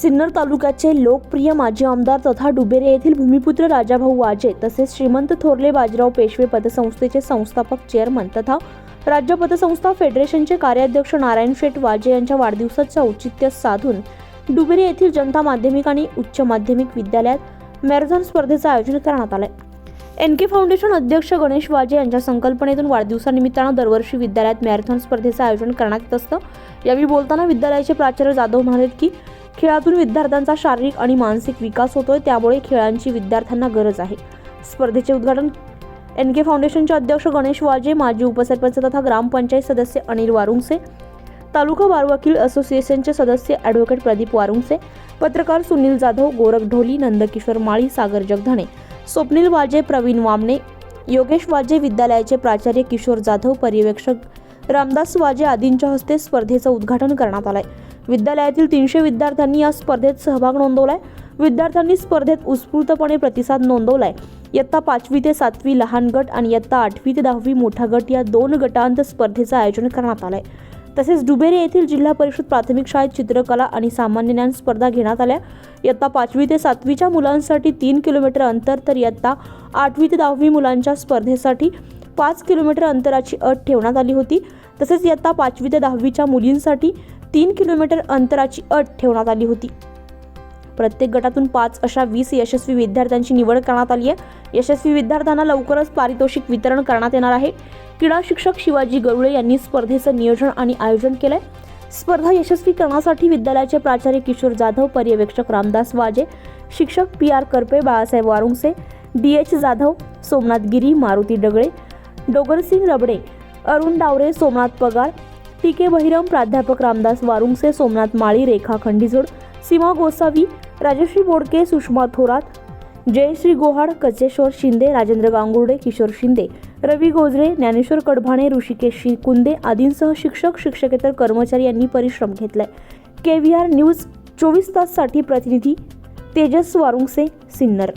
सिन्नर तालुक्याचे लोकप्रिय माजी आमदार तथा डुबेरे येथील भूमिपुत्र राजाभाऊ वाजे तसेच श्रीमंत थोरले बाजीराव पेशवे पतसंस्थेचे संस्थापक चेअरमन तथा राज्य पतसंस्था फेडरेशनचे कार्याध्यक्ष नारायण शेठ वाजे यांच्या वाढदिवसाचे औचित्य साधून डुबेरे येथील जनता माध्यमिक आणि उच्च माध्यमिक विद्यालयात मॅरेथॉन स्पर्धेचं आयोजन करण्यात आलं एन के फाउंडेशन अध्यक्ष गणेश वाजे यांच्या संकल्पनेतून वाढदिवसानिमित्तानं दरवर्षी विद्यालयात मॅरेथॉन स्पर्धेचं आयोजन करण्यात येत असतं. यावेळी बोलताना विद्यालयाचे प्राचार्य जाधव म्हणाले की खेळातून विद्यार्थ्यांचा शारीरिक आणि मानसिक विकास होतोय त्यामुळे खेळांची विद्यार्थ्यांना गरज आहे. स्पर्धेचे उद्घाटन एन के फाउंडेशनचे अध्यक्ष गणेश वाजे माजी उपसरपंच तथा ग्रामपंचायत सदस्य अनिल वारुंगसे तालुका बार वकील असोसिएशनचे सदस्य ॲडव्होकेट प्रदीप वारुंगसे पत्रकार सुनील जाधव गोरख ढोली नंदकिशोर माळी सागर जगधणे स्वप्नील वाजे प्रवीण वामने योगेश वाजे विद्यालयाचे प्राचार्य किशोर जाधव पर्यवेक्षक रामदास वाजे आदींच्या हस्ते स्पर्धेचं उद्घाटन करण्यात आलंय. विद्यालयातील तीनशे विद्यार्थ्यांनी या स्पर्धेत सहभाग नोंदवलाय. विद्यार्थ्यांनी स्पर्धेत उत्स्फूर्तपणे प्रतिसाद नोंदवलाय. इयत्ता पाचवी ते सातवी लहान गट आणि इयत्ता आठवी ते दहावी मोठा गट या दोन गटांत स्पर्धेचं आयोजन करण्यात आलंय. तसेच डुबेरे येथील जिल्हा परिषद प्राथमिक शाळेत चित्रकला आणि सामान्य ज्ञान स्पर्धा घेण्यात आल्या. इयत्ता पाचवी ते सातवीच्या मुलांसाठी तीन किलोमीटर अंतर तर इयत्ता आठवी ते दहावी मुलांच्या स्पर्धेसाठी पाच किलोमीटर अंतराची अट ठेवण्यात आली होती. तसेच इयत्ता पाचवी ते दहावीच्या मुलींसाठी तीन किलोमीटर अंतराची अट ठेवण्यात आली होती. प्रत्येक गटातून पाच अशा वीस यशस्वी विद्यार्थ्यांची निवड करण्यात आली आहे. यशस्वी विद्यार्थ्यांना लवकरच पारितोषिक वितरण करण्यात येणार आहे. क्रीडा शिक्षक शिवाजी गवळे यांनी स्पर्धेचं नियोजन आणि आयोजन केलं आहे स्पर्धा यशस्वी करण्यासाठी विद्यालयाचे प्राचार्य किशोर जाधव पर्यवेक्षक रामदास वाजे शिक्षक P R Karpe Balasaheb Warungase D H Jadhav Somnath Giri Maruti Dagale Dogarsing Rabade Arun Davare Somnath Pagar T K Bahiram प्राध्यापक रामदास वारुंगसे सोमनाथ माळी रेखा खंडीजोड सीमा गोसावी राजश्री बोडके सुषमा थोरात जयश्री गोहाड कचेश्वर शिंदे राजेंद्र गांगुर्डे किशोर शिंदे रवी गोजरे ज्ञानेश्वर कडभाणे ऋषिकेश कुंदे आदींसह शिक्षक शिक्षकेतर कर्मचारी यांनी परिश्रम घेतलाय. के व्ही आर न्यूज चोवीस ताससाठी प्रतिनिधी तेजस वारुंगसे सिन्नर.